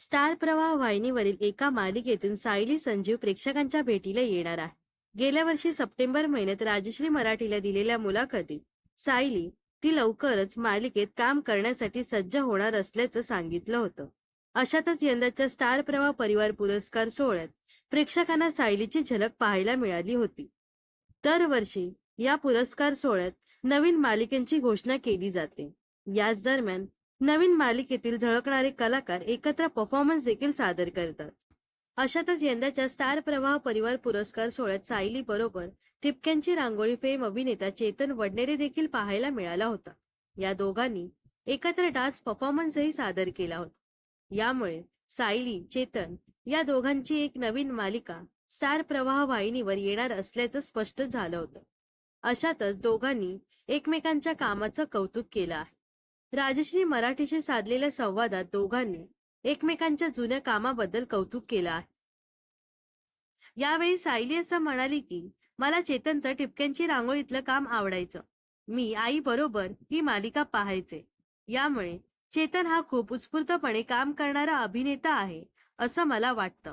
Star प्रवाह वाहिनीवरील एका मालिकेतून सायली संजीव प्रेक्षकांच्या भेटीला येणार आहे. गेल्या वर्षी सप्टेंबर महिन्यात राजश्री मराठीला दिलेल्या मुलाखतीत सायली ती लवकरच मालिकेत काम करण्यासाठी सज्ज होणार असल्याचं सांगितलं होतं. अशातच यंदाच्या स्टार प्रवाह परिवार पुरस्कार सोहळ्यात प्रेक्षकांना सायलीची झलक पाहायला मिळाली होती. दरवर्षी या पुरस्कार सोहळ्यात नवीन मालिकेंची घोषणा केली जाते. याच दरम्यान नवीन मालिकेतील झळकणारे कलाकार एकत्र परफॉर्मन्स देखील सादर करतात. अशातच यंदाच्या स्टार प्रवाह परिवार पुरस्कार सोहळ्यात सायली बरोबर ठिपक्यांची रांगोळी फेम अभिनेता चेतन वडनेरे देखील पाहायला मिळाला होता. या दोघांनी एकत्र डान्स परफॉर्मन्सही सादर केला होता. यामुळे सायली चेतन या दोघांची एक नवीन मालिका स्टार प्रवाह वाहिनीवर येणार असल्याचं स्पष्ट झालं होतं. अशातच दोघांनी एकमेकांच्या कामाचं कौतुक केलं आहे. राजश्री मराठीशी साधलेल्या संवादात दोघांनी एकमेकांच्या जुन्या कामाबद्दल कौतुक केलं आहे. यावेळी सायली असं म्हणाली की मला चेतनचं टिपक्यांची रांगोळीतलं काम आवडायचं. मी आई बरोबर ही मालिका पाहायचे. यामुळे चेतन हा खूप उत्स्फूर्तपणे काम करणारा अभिनेता आहे असं मला वाटतं.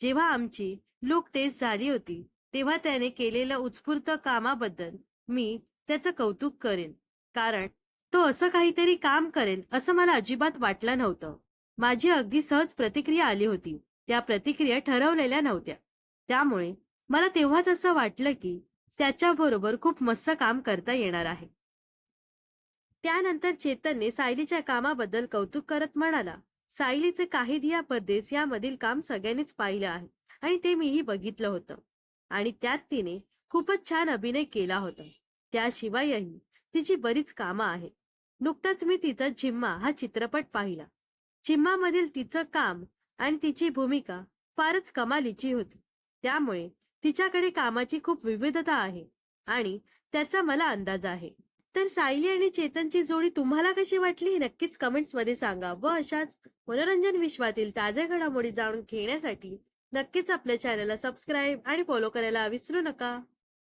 जेव्हा आमची लुक टेस्ट झाली होती तेव्हा त्याने केलेलं उत्स्फूर्त कामाबद्दल मी त्याचं कौतुक करेन. कारण तो असं काहीतरी काम करेल असं मला अजिबात वाटलं नव्हतं. माझी अगदी सहज प्रतिक्रिया आली होती. त्या प्रतिक्रिया ठरवलेल्या नव्हत्या. त्यामुळे मला तेव्हाच असं वाटलं की त्याच्याबरोबर खूप मस्त काम करता येणार आहे. त्यानंतर चेतनने सायलीच्या कामाबद्दल कौतुक करत म्हणाला सायलीचे काही दिया परदेस यामधील काम सगळ्यांनीच पाहिलं आहे आणि ते मीही बघितलं होतं. आणि त्यात तिने खूपच छान अभिनय केला होता. त्याशिवायही तिची बरीच कामं आहेत. नुकताच मी तिचा जिम्मा हा चित्रपट पाहिला. जिम्मामधील तिचं काम आणि तिची भूमिका फारच कमालीची होती. त्यामुळे तिच्याकडे कामाची खूप विविधता आहे आणि त्याचा मला अंदाज आहे. तर सायली आणि चेतनची जोडी तुम्हाला कशी वाटली हे नक्कीच कमेंट्समध्ये सांगा व अशाच मनोरंजन विश्वातील ताज्या घडामोडी जाणून घेण्यासाठी नक्कीच आपल्या चॅनलला सबस्क्राईब आणि फॉलो करायला विसरू नका.